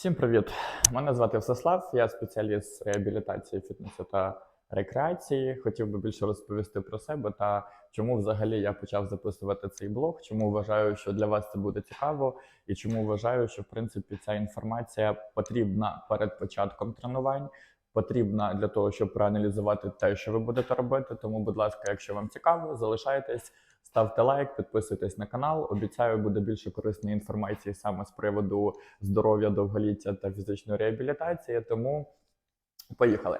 Всім привіт! Мене звати Всеслав, я спеціаліст з реабілітації фітнесу та рекреації. Хотів би більше розповісти про себе та чому взагалі я почав записувати цей блог, чому вважаю, що для вас це буде цікаво, і чому вважаю, що в принципі ця інформація потрібна перед початком тренувань. Потрібна для того, щоб проаналізувати те, що ви будете робити. Тому, будь ласка, якщо вам цікаво, залишайтесь, ставте лайк, підписуйтесь на канал. Обіцяю, буде більше корисної інформації саме з приводу здоров'я, довголіття та фізичної реабілітації. Тому поїхали.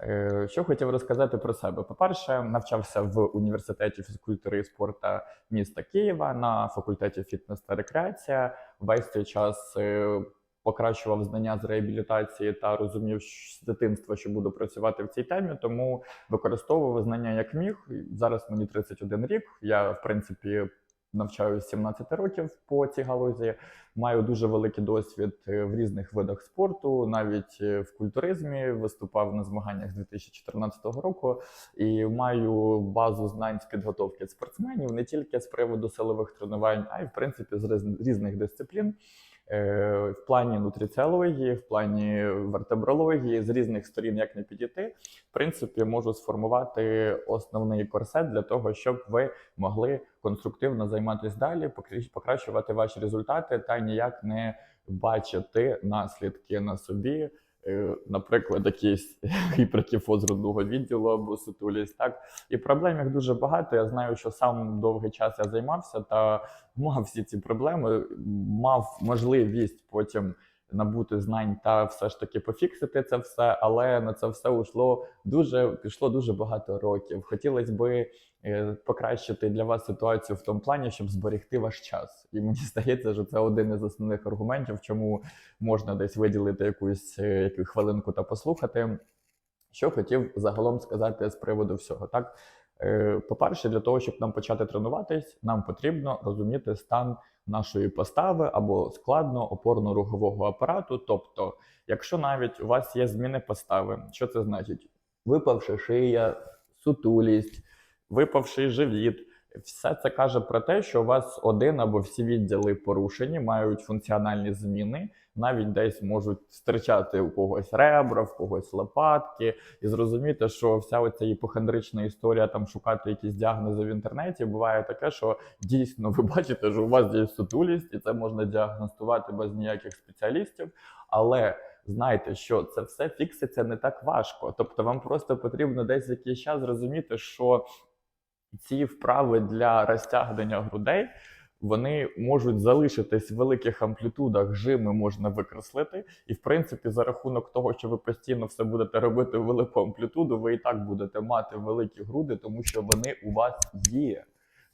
Е, Що хотів розказати про себе? По-перше, навчався в університеті фізкультури і спорту міста Києва на факультеті фітнес та рекреація. Весь цей час е, покращував знання з реабілітації та розумів з дитинства, що буду працювати в цій темі, тому використовував знання як міг. Зараз мені 31 рік. Я, в принципі, навчаюся 17 років по цій галузі. Маю дуже великий досвід е, в різних видах спорту, навіть е, в культуризмі виступав на змаганнях з 2014 року і маю базу знань з підготовки спортсменів не тільки з приводу силових тренувань, а й в принципі з різних дисциплін. Е, В плані нутриціології, в плані вертебрології, з різних сторін, як не підійти, в принципі, можу сформувати основний корсет для того, щоб ви могли конструктивно займатися далі, покращувати ваші результати та ніяк не бачити наслідки на собі. Е, Наприклад, якийсь гіперкіфоз грудного відділу або сутулість. Так і проблем їх дуже багато. Я знаю, що сам довгий час я займався та мав всі ці проблеми, мав можливість потім набути знань та все ж таки пофіксити це все, але на це все ушло дуже пішло дуже багато років. Хотілося би покращити для вас ситуацію в тому плані, щоб зберегти ваш час. І мені здається, що це один із основних аргументів, чому можна десь виділити якусь е, яку хвилинку та послухати. Що хотів загалом сказати з приводу всього, так Е, по-перше, для того, щоб нам почати тренуватись, нам потрібно розуміти стан нашої постави або складно опорно-рухового апарату. Тобто, якщо навіть у вас є зміни постави, що це значить? Випавши шия, сутулість, випавший живіт. Все це каже про те, що у вас один або всі відділи порушені, мають функціональні зміни, навіть десь можуть стирчати у когось ребра, в когось лопатки, і зрозуміти, що вся оця іпохондрична історія там шукати якісь діагнози в інтернеті. Буває таке, що дійсно ви бачите, що у вас є сутулість, і це можна діагностувати без ніяких спеціалістів. Але знайте, що це все фікситься не так важко. Тобто, вам просто потрібно десь якийсь час зрозуміти, що ці вправи для розтягнення грудей. Вони можуть залишитись в великих амплітудах, жими можна викреслити, і в принципі, за рахунок того, що ви постійно все будете робити в велику амплітуду, ви і так будете мати великі груди, тому що вони у вас є.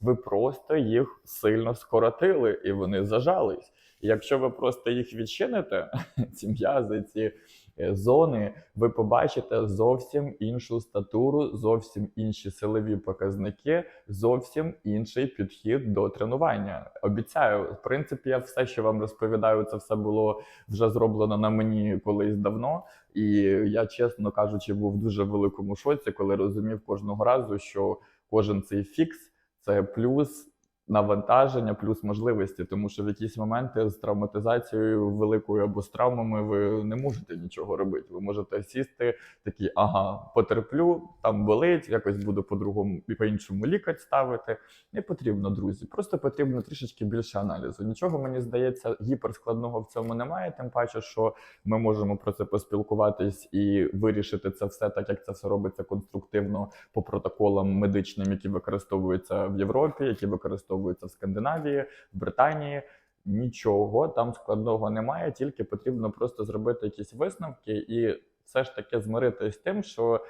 Ви просто їх сильно скоротили, і вони зажались. І якщо ви просто їх відчините, ці м'язи, ці зони, ви побачите зовсім іншу статуру, зовсім інші силові показники, зовсім інший підхід до тренування. Обіцяю, в принципі, я все, що вам розповідаю, це все було вже зроблено на мені колись давно. І я, чесно кажучи, був в дуже великому шоці, коли розумів кожного разу, що кожен цей фікс це плюс навантаження, плюс можливості, тому що в якісь моменти з травматизацією великою або з травмами ви не можете нічого робити. Ви можете сісти такі, ага, потерплю, там болить, якось буду по-другому і по-іншому лікать ставити. Не потрібно, друзі. Просто потрібно трішечки більше аналізу. Нічого мені здається, гіперскладного в цьому немає. Тим паче, що ми можемо про це поспілкуватись і вирішити це все, так як це все робиться конструктивно по протоколам медичним, які використовуються в Європі, які використовуються в Скандинавії, в Британії. Нічого там складного немає, тільки потрібно просто зробити якісь висновки і все ж таки змиритися з тим, що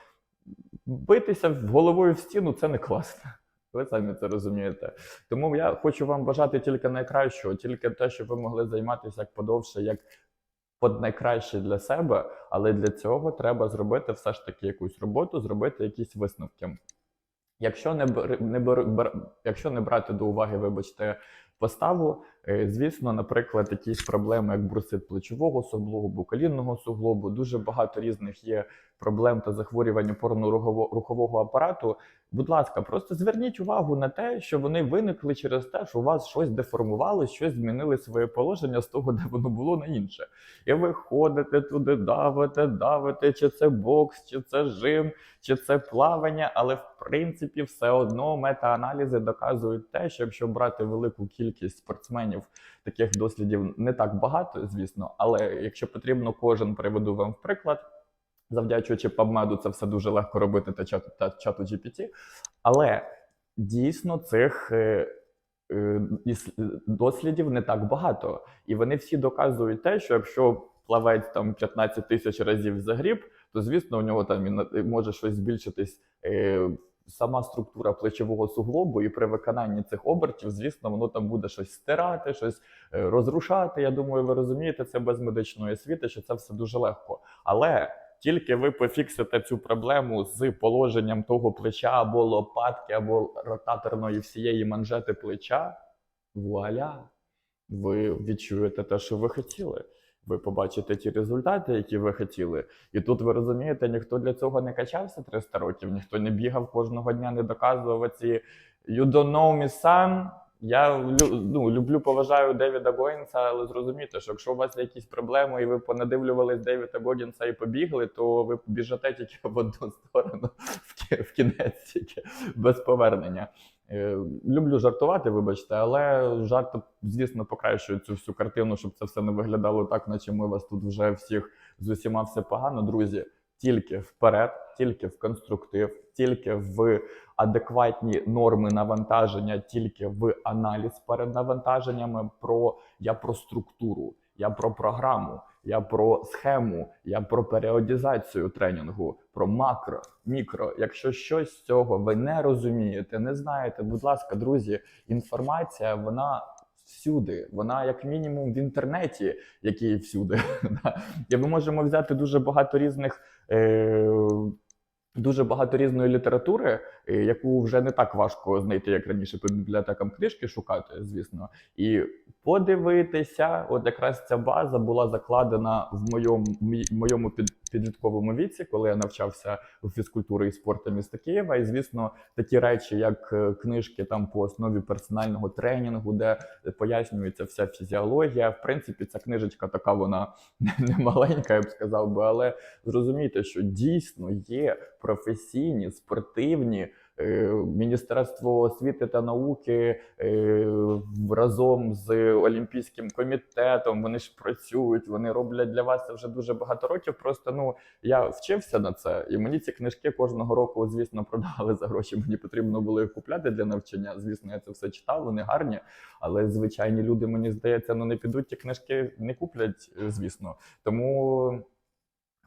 битися головою в стіну це не класно. Ви самі це розумієте. Тому я хочу вам бажати тільки найкращого, тільки те, щоб ви могли займатися як подовше, як под найкраще для себе, але для цього треба зробити все ж таки якусь роботу, зробити якісь висновки. Якщо не бр... не бер- якщо не брати до уваги, вибачте, поставу, Звісно, наприклад, якісь проблеми, як бурсит плечового суглобу, колінного суглобу, дуже багато різних є проблем та захворювань опорно-рухового апарату. Будь ласка, просто зверніть увагу на те, що вони виникли через те, що у вас щось деформувалось, щось змінили своє положення з того, де воно було на інше. І ви ходите туди, давите, давите, чи це бокс, чи це жим, чи це плавання, але в принципі все одно метааналізи доказують те, що якщо брати велику кількість спортсменів, таких дослідів не так багато, звісно, але якщо потрібно, кожен приведу вам в приклад. Завдячуючи PubMed, це все дуже легко робити та чату, та чату GPT. Але дійсно цих е, е, дослідів не так багато. І вони всі доказують те, що якщо плавець там 15 тисяч разів загріб, то звісно у нього там може щось збільшитись. Сама структура плечового суглобу, і при виконанні цих обертів, звісно, воно там буде щось стирати, щось е, розрушати. Я думаю, ви розумієте це без медичної освіти, що це все дуже легко. Але тільки ви пофіксите цю проблему з положенням того плеча або лопатки, або ротаторної всієї манжети плеча, вуаля, ви відчуєте те, що ви хотіли. Ви побачите ті результати, які ви хотіли. І тут ви розумієте, ніхто для цього не качався 300 років, ніхто не бігав кожного дня, не доказував ці You don't know me, son. Я ну, люблю, поважаю Девіда Гоїнса, але зрозумійте, що якщо у вас якісь проблеми і ви понадивлювались Девіда Гогінса і побігли, то ви біжите тільки в одну сторону в кінець тільки без повернення. Е, Люблю жартувати, вибачте, але жарти, звісно, покращують цю всю картину, щоб це все не виглядало так, наче ми вас тут вже всіх з усіма все погано. Друзі, тільки вперед, тільки в конструктив, тільки в адекватні норми навантаження, тільки в аналіз перед навантаженнями. Про я про структуру, я про програму, я про схему, я про періодизацію тренінгу, про макро, мікро. Якщо щось з цього ви не розумієте, не знаєте, будь ласка, друзі, інформація вона. Всюди, вона як мінімум в інтернеті, який всюди. І ми можемо взяти дуже багато різних е, дуже багато різної літератури, яку вже не так важко знайти, як раніше по бібліотекам книжки шукати, звісно, і подивитися. От якраз ця база була закладена в моєму мій- моєму під, підлітковому віці, коли я навчався у фізкультури і спорту міста Києва. І звісно, такі речі, як е, книжки там по основі персонального тренінгу, де пояснюється вся фізіологія. В принципі, ця книжечка така вона не маленька, я б сказав би, але зрозумійте, що дійсно є професійні спортивні. Е, Міністерство освіти та науки е, разом з Олімпійським комітетом вони ж працюють, вони роблять для вас це вже дуже багато років. Просто ну я вчився на це, і мені ці книжки кожного року, звісно, продавали за гроші. Мені потрібно було їх купляти для навчання. Звісно, я це все читав, вони гарні. Але звичайні люди, мені здається, ну не підуть ті книжки, не куплять, звісно. Тому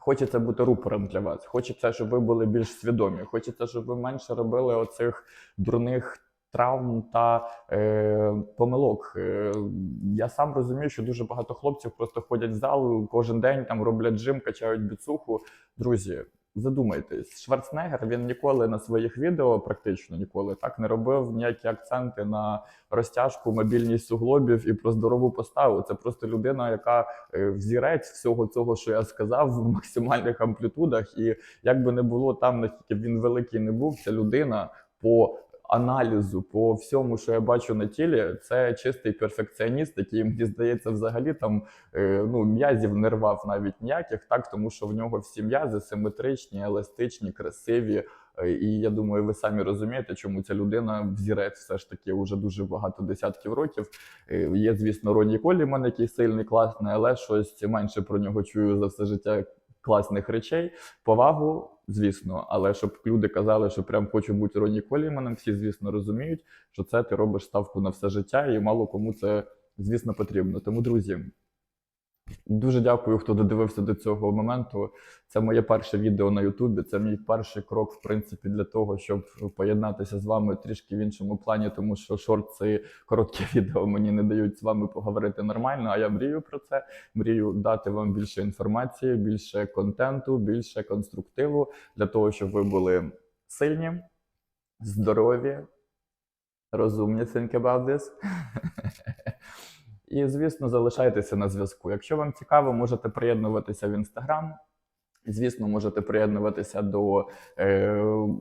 хочеться бути рупором для вас. Хочеться, щоб ви були більш свідомі. Хочеться, щоб ви менше робили оцих дурних. Травм та е, помилок. Е, я сам розумію, що дуже багато хлопців просто ходять в зал кожен день, там роблять джим, качають біцуху. Друзі, задумайтесь, Шварценеггер він ніколи на своїх відео, практично ніколи так не робив ніякі акценти на розтяжку, мобільність суглобів і про здорову поставу. Це просто людина, яка е, взірець всього цього, що я сказав, в максимальних амплітудах. І як би не було там, наскільки він великий не був, ця людина по аналізу, по всьому, що я бачу на тілі, це чистий перфекціоніст, який мені здається, взагалі там е, ну м'язів не рвав навіть ніяких, так тому що в нього всі м'язи симетричні, еластичні, красиві. Е, І я думаю, ви самі розумієте, чому ця людина взірець все ж таки вже дуже багато десятків років. Е, Є, звісно, Роні Коліман, який сильний, класний, але щось менше про нього чую за все життя класних речей. Повагу, звісно, але щоб люди казали, що прям хочу бути Роні Коліманом, всі, звісно, розуміють, що це ти робиш ставку на все життя, і мало кому це, звісно, потрібно. Тому, друзі. Дуже дякую, хто додивився до цього моменту. Це моє перше відео на Ютубі. Це мій перший крок, в принципі, для того, щоб поєднатися з вами трішки в іншому плані, тому що шорти і короткі відео мені не дають з вами поговорити нормально. А я мрію про це. Мрію дати вам більше інформації, більше контенту, більше конструктиву для того, щоб ви були сильні, здорові, розумні. Think about this. І, звісно, залишайтеся на зв'язку. Якщо вам цікаво, можете приєднуватися в інстаграм. Звісно, можете приєднуватися до е,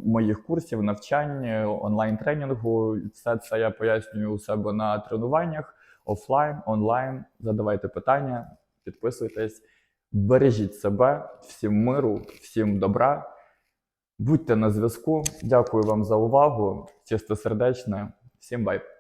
моїх курсів, навчань, е, онлайн-тренінгу. Все це я пояснюю у себе на тренуваннях офлайн, онлайн. Задавайте питання, підписуйтесь, бережіть себе, всім миру, всім добра. Будьте на зв'язку. Дякую вам за увагу. Чистосердечне. Всім бай!